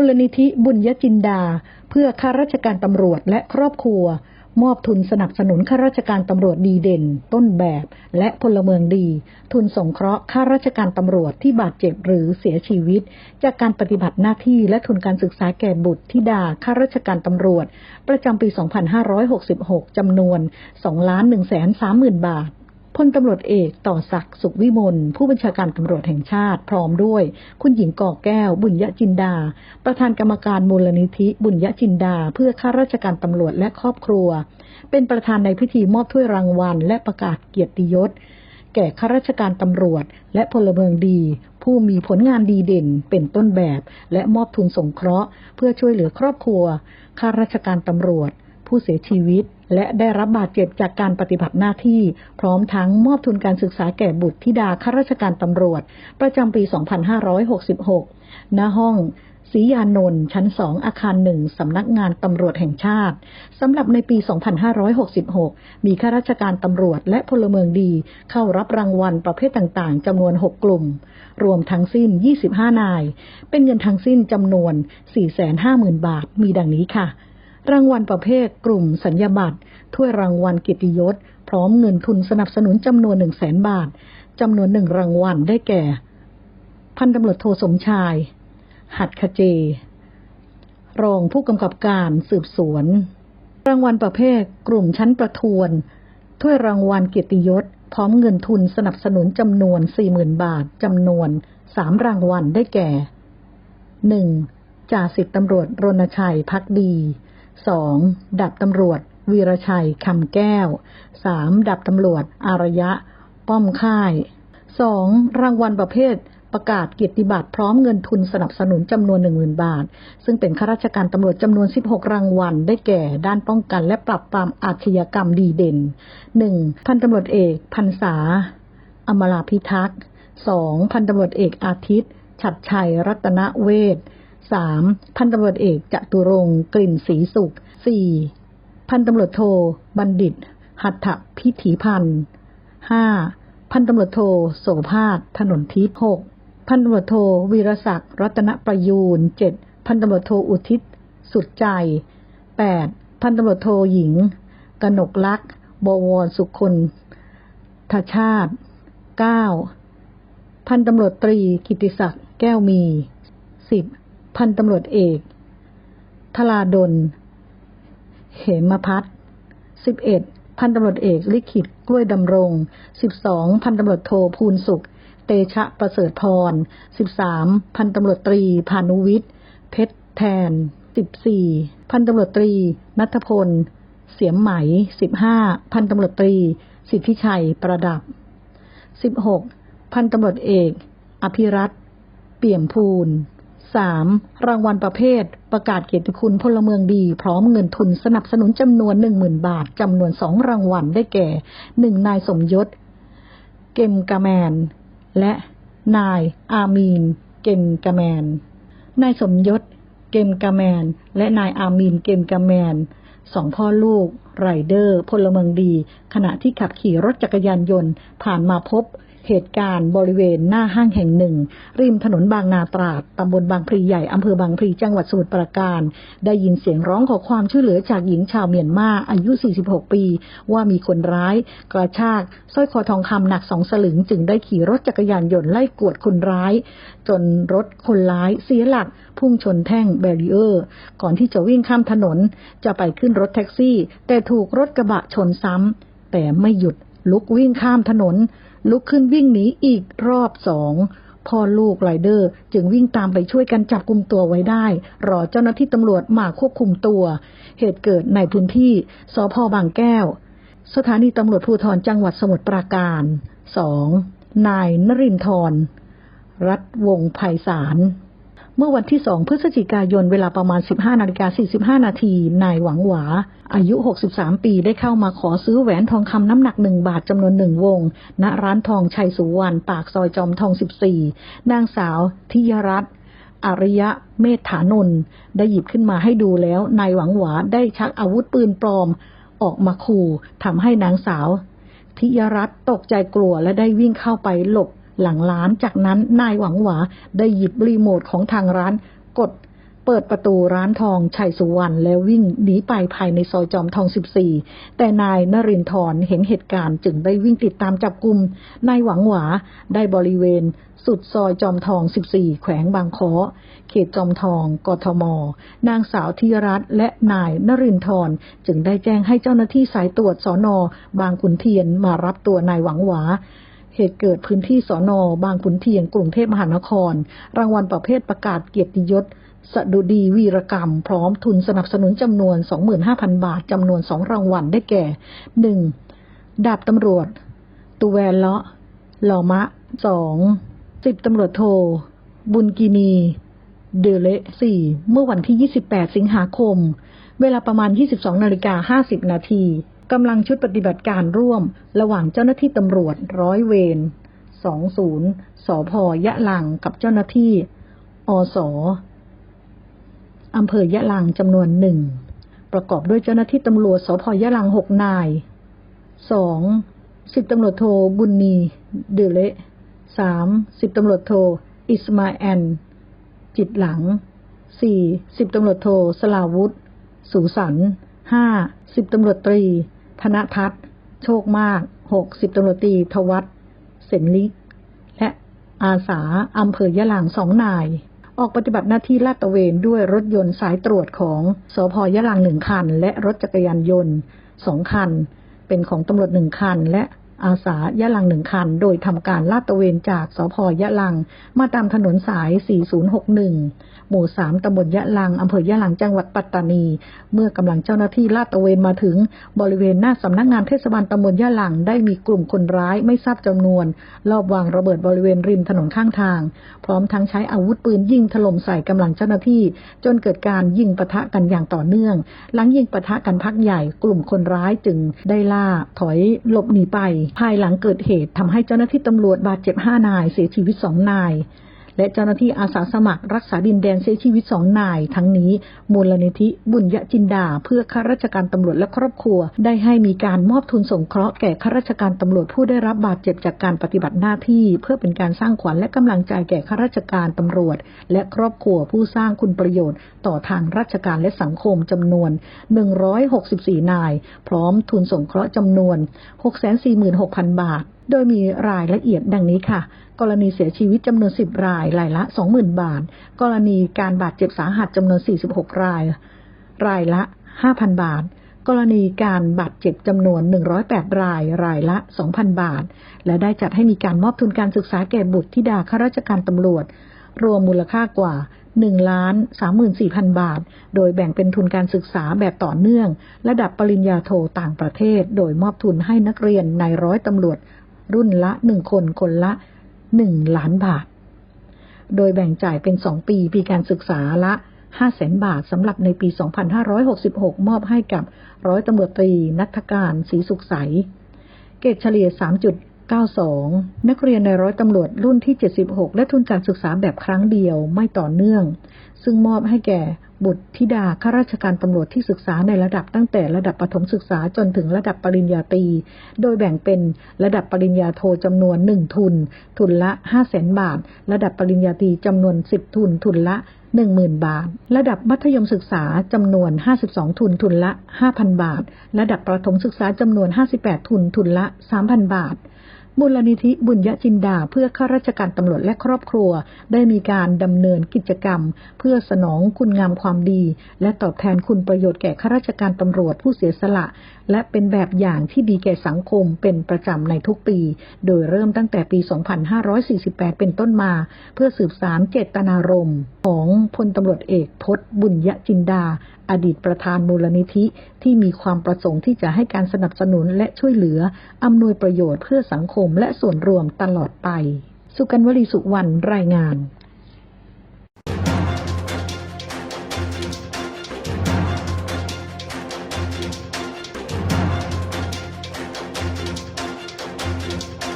มูลนิธิบุญยจินดา เพื่อข้าราชการตำรวจและครอบครัว มอบทุนสนับสนุนข้าราชการตำรวจดีเด่น ต้นแบบ และพลเมืองดี ทุนสงเคราะห์ข้าราชการตำรวจที่บาดเจ็บหรือเสียชีวิต จากการปฏิบัติหน้าที่และทุนการศึกษาแก่บุตรธิดาข้าราชการตำรวจ ประจำปี 2566 จำนวน 2,130,000 บาท พลตำรวจเอกต่อศักดิ์สุขวิมลผู้บัญชาการตำรวจแห่งชาติ พร้อมด้วย คุณหญิงก่อแก้ว บุญยจินดา ประธานกรรมการมูลนิธิ บุญยจินดา เพื่อข้าราชการตำรวจและครอบครัว เป็นประธานในพิธีมอบถ้วยรางวัล และประกาศเกียรติยศ แก่ข้าราชการตำรวจ และพลเมืองดี ผู้มีผลงานดีเด่น เป็นต้นแบบ และมอบทุนสงเคราะห์ เพื่อช่วยเหลือครอบครัวข้าราชการตำรวจ ผู้เสียชีวิต และได้รับบาดเจ็บจากการปฏิบัติหน้าที่ พร้อมทั้งมอบทุนการศึกษาแก่บุตรธิดาข้าราชการตำรวจ ประจำปี 2566 ณ ห้องศรียานนท์ชั้น2อาคารหนึ่งสำนักงานตำรวจแห่งชาติสำหรับในปี 2566 มีข้าราชการตำรวจและพลเมืองดี เข้ารับรางวัลประเภทต่างๆจำนวน 6 กลุ่ม รวมทั้งสิ้น 25 นาย เป็นเงินทั้งสิ้นจำนวน 450,000 บาท มีดังนี้ค่ะ รางวัลประเภทกลุ่มสัญญาบัตรถ้วยรางวัลเกียรติยศ พร้อมเงินทุนสนับสนุนจำนวน1 0 0 0 0 0บาทจำนวนหนึ่งรางวัลได้แก่ พันตำรวจโทสมชาย หัดขเจ รองผู้กำกับการสืบสวน รางวัลประเภทกลุ่มชั้นประทวน ถ้วยรางวัลเกียรติยศ พร้อมเงินทุนสนับสนุนจำนวน 40,000 บาทจำนวน3รางวัลได้แก่ 1. จ่าสิบตำรวจรณชัยพักดี 2. ดับตำรวจ วีรชัยคำแก้ว 3. ดับตำรวจ อารยะ ป้อมค่าย 2. รางวัลประเภทประกาศเกียรติบัตรพร้อมเงินทุนสนับสนุนจำนวน 10,000 บาท ซึ่งเป็นข้าราชการตำรวจจำนวน 16 รางวัล ได้แก่ ด้านป้องกันและปราบปรามอาชญากรรมดีเด่น 1. พันตำรวจเอกพันษา อมราพิทักษ์ 2. พันตำรวจเอกอาทิตย์ ฉัดชัยรัตนเวท ช 3. พันตำรวจเอกจตุรงค์กลิ่นศรีสุข 4. พันตำรวจโท บัณฑิต หัตถพิถีพันธ์ 5. พันตำรวจโทโสภาสถนนทิพย์ 6. พันตำรวจโทวีรศักดิ์รัตนประยูน 7. พันตำรวจโทอุทิศ สุดใจ 8. พันตำรวจโทหญิง กนกลักษ์บวรสุคนทชาติ 9. พันตำรวจตรีกิติศักดิ์แก้วมี 10. พันตำรวจเอกทลาดลเหมพัฒน์สิบเอ็ดพันตำรวจเอกลิขิตกล้วยดำรงสิบสองพันตำรวจโทภูลสุข เตชะประเสริฐพรสิบสามพันตำรวจตรีพานุวิทย์เพชรแทนสิบสี่พันตำรวจตรีนัทพล เสียมไหมสิบห้าพันตำรวจตรี สิทธิชัยประดับสิบหกพันตำรวจเอก อภิรัตเปี่ยมพูน 3. รางวัลประเภท ประกาศเกียรติคุณพลเมืองดี พร้อมเงินทุนสนับสนุนจำนวน 10,000 บาทจำนวนสองรางวัลได้แก่ 1. นายสมยศ เกมกาแมน และนายอามีน เกมกาแมน นายสมยศ เกมกาแมน และนายอามีน เกมกาแมนสองพ่อลูกไรเดอร์ พลเมืองดี ขณะที่ขับขี่รถจักรยานยนต์ผ่านมาพบ เหตุการณ์บริเวณหน้าห้างแห่งหนึ่ง ริมถนนบางนาตราด ตำบลบางพลีใหญ่อำเภอบางพลีจังหวัดสมุทรปราการ ได้ยินเสียงร้องขอความช่วยเหลือจากหญิงชาวเมียนมาอายุ 46 ปี ว่ามีคนร้าย กระชากสร้อยคอทองคำหนักสองสลึง จึงได้ขี่รถจักรยานยนต์ไล่กวดคนร้าย จนรถคนร้ายเสียหลัก พุ่งชนแท่งแบรีเออร์ ก่อนที่จะวิ่งข้ามถนน จะไปขึ้นรถแท็กซี่ แต่ถูกรถกระบะชนซ้ำแต่ไม่หยุด ลุกวิ่งข้ามถนน ลุกขึ้นวิ่งหนีอีกรอบสองพ่อลูกไรเดอร์ จึงวิ่งตามไปช่วยกันจับกลุ่มตัวไว้ได้ รอเจ้าหน้าที่ตำรวจมาควบคุมตัว เหตุเกิดในพื้นที่สพบางแก้ว สถานีตำรวจภูธรจังหวัดสมุทรปราการสองนายนรินทร์รัฐวงไพศาล เมื่อวันที่สองพฤศจิกายนเวลาประมาณ 15นาฬิกา45 นาที นายหวังหวา อายุ 63 ปีได้เข้ามาขอซื้อแหวนทองคำน้ำหนักหนึ่งบาทจำนวนหนึ่งวง ณ ร้านทองชัยสุวรรณ ปากซอยจอมทอง 14 นางสาวทิยรัตน์อริยะเมธฐานนท์ได้หยิบขึ้นมาให้ดูแล้ว นายหวังหวาได้ชักอาวุธปืนปลอม ออกมาขู่ทำให้นางสาวทิยรัตน์ตกใจกลัวและได้วิ่งเข้าไปหลบ หลังร้านจากนั้นนายหวังหวาได้หยิบรีโมทของทางร้านกดเปิดประตูร้านทองชัยสุวรรณแล้ววิ่งหนีไปภายในซอยจอมทอง 14 แต่นายนรินทร์เห็นเหตุการณ์จึงได้วิ่งติดตามจับกลุ่มนายหวังหวาได้บริเวณ สุดซอยจอมทอง 14 แขวงบางคอเขตจอมทองกทม นางสาวธีรัตน์และนายนรินทร์จึงได้แจ้งให้เจ้าหน้าที่สายตรวจสอนอบางขุนเทียนมารับตัวนายหวังหวา เหตุเกิดพื้นที่สอนอบางขุนเทียนกรุงเทพมหานคร รางวัลประเภทประกาศเกียรติยศสดุดีวีรกรรม พร้อมทุนสนับสนุนจำนวน 25,000 บาทจำนวนสองรางวัลได้แก่ 1. ดาบตำรวจ ตูแวนเลาะหลอมะ 2. สิบตำรวจโท บุญกินี เดเลสี่เมื่อวันที่ 28 สิงหาคม เวลาประมาณ 22นาฬิกา50นาที กำลังชุดปฏิบัติการร่วม ระหว่างเจ้าหน้าที่ตำรวจร้อยเวร20สพยะลังกับเจ้าหน้าที่ อสอำเภอยะลังจำนวนหนึ่ง ประกอบด้วยเจ้าหน้าที่ตำรวจสพยะลังหกนายสองสิบตำรวจโทบุญนีเดือเลสามสิบตำรวจโท อิสมาแอน จิตหลังสี่สิบตำรวจโท สลาวุธ สุสันห้าสิบตำรวจตรี ธนทัศน์ โชคมากหกสิบตำรวจตีทวัตเสนลิก และอาสาอำเภอยะลางสองนาย ออกปฏิบัติหน้าที่ลาดตระเวนด้วยรถยนต์สายตรวจของสพยะลางหนึ่งคัน และรถจักรยานยนต์สองคัน เป็นของตำรวจหนึ่งคัน และ อาสายะลังหนึ่งคัน โดยทำการลาดตระเวนจากสพยะลัง มาตามถนนสาย 4061 หมู่ 3ตำบลยะลังอำเภอยะลังจังหวัดปัตตานี เมื่อกำลังเจ้าหน้าที่ลาดตระเวนมาถึงบริเวณหน้าสำนักงานเทศบาลตำบลยะลัง ได้มีกลุ่มคนร้ายไม่ทราบจำนวน ลอบวางระเบิดบริเวณริมถนนข้างทาง พร้อมทั้งใช้อาวุธปืนยิงถล่มใส่กำลังเจ้าหน้าที่ จนเกิดการยิงปะทะกันอย่างต่อเนื่อง หลังยิงปะทะกันพักใหญ่ กลุ่มคนร้ายจึงได้ล่าถอยหลบหนีไปภายหลังเกิดเหตุทำให้เจ้าหน้าที่ตำรวจบาดเจ็บห้านาย เสียชีวิตสองนาย และเจ้าหน้าที่อาสาสมัครรักษาดินแดนเสียชีวิตสองนาย ทั้งนี้ มูลนิธิบุญยจินดา เพื่อข้าราชการตำรวจและครอบครัว ได้ให้มีการมอบทุนสงเคราะห์แก่ข้าราชการตำรวจผู้ได้รับบาดเจ็บจากการปฏิบัติหน้าที่ เพื่อเป็นการสร้างขวัญและกำลังใจแก่ข้าราชการตำรวจ และครอบครัวผู้สร้างคุณประโยชน์ ต่อทางราชการและสังคมจำนวน 164 นาย พร้อมทุนสงเคราะห์จำนวน 646,000 บาท โดยมีรายละเอียดดังนี้ค่ะ กรณีเสียชีวิตจำนวน 10 ราย รายละ 20,000 บาท กรณีการบาดเจ็บสาหัสจำนวน 46 ราย รายละ 5,000 บาท กรณีการบาดเจ็บจำนวน 108 ราย รายละ 2,000 บาท และได้จัดให้มีการมอบทุนการศึกษาแก่บุตรธิดาข้าราชการตำรวจ รวมมูลค่ากว่า1ล้าน34,000 บาท โดยแบ่งเป็นทุนการศึกษาแบบต่อเนื่อง ระดับปริญญาโทต่างประเทศ โดยมอบทุนให้นักเรียนในร้อยตำรวจ รุ่นละ1คนคนละ1ล้านบาท โดยแบ่งจ่ายเป็น2ปี ปีการศึกษาละ5แสนบาทสำหรับในปี 2566 มอบให้กับร้อยตำรวจตรี นัทการศรีสุขใส เกรดเฉลี่ย 3.92 นักเรียนในร้อยตำรวจรุ่นที่ 76 และทุนการศึกษาแบบครั้งเดียวไม่ต่อเนื่อง ซึ่งมอบให้แก่ บุตรธิดาข้าราชการตำรวจที่ศึกษาในระดับตั้งแต่ระดับประถมศึกษาจนถึงระดับปริญญาตรี โดยแบ่งเป็นระดับปริญญาโทจำนวน1ทุน ทุนละ5 0 0แสนบาท ระดับปริญญาตรีจำนวน10ทุน ทุนละ10,000บาท ระดับมัธยมศึกษาจำนวน52ทุน ทุนละ5,000บาท ระดับประถมศึกษาจำนวน58ทุน ทุนละ3,000บาท มูลนิธิบุญยจินดาเพื่อข้าราชการตำรวจและครอบครัว ได้มีการดำเนินกิจกรรม เพื่อสนองคุณงามความดี และตอบแทนคุณประโยชน์แก่ข้าราชการตำรวจผู้เสียสละ และเป็นแบบอย่างที่ดีแก่สังคมเป็นประจำในทุกปี โดยเริ่มตั้งแต่ปี 2548 เป็นต้นมา เพื่อสืบสารเจตนารมณ์ของพลตำรวจเอกพจน์บุญยจินดา อดีตประธานมูลนิธิที่มีความประสงค์ที่จะให้การสนับสนุนและช่วยเหลืออำนวยประโยชน์เพื่อสังคมมและส่วนรวมตลอดไป สุกันวลีสุวรรณรายงาน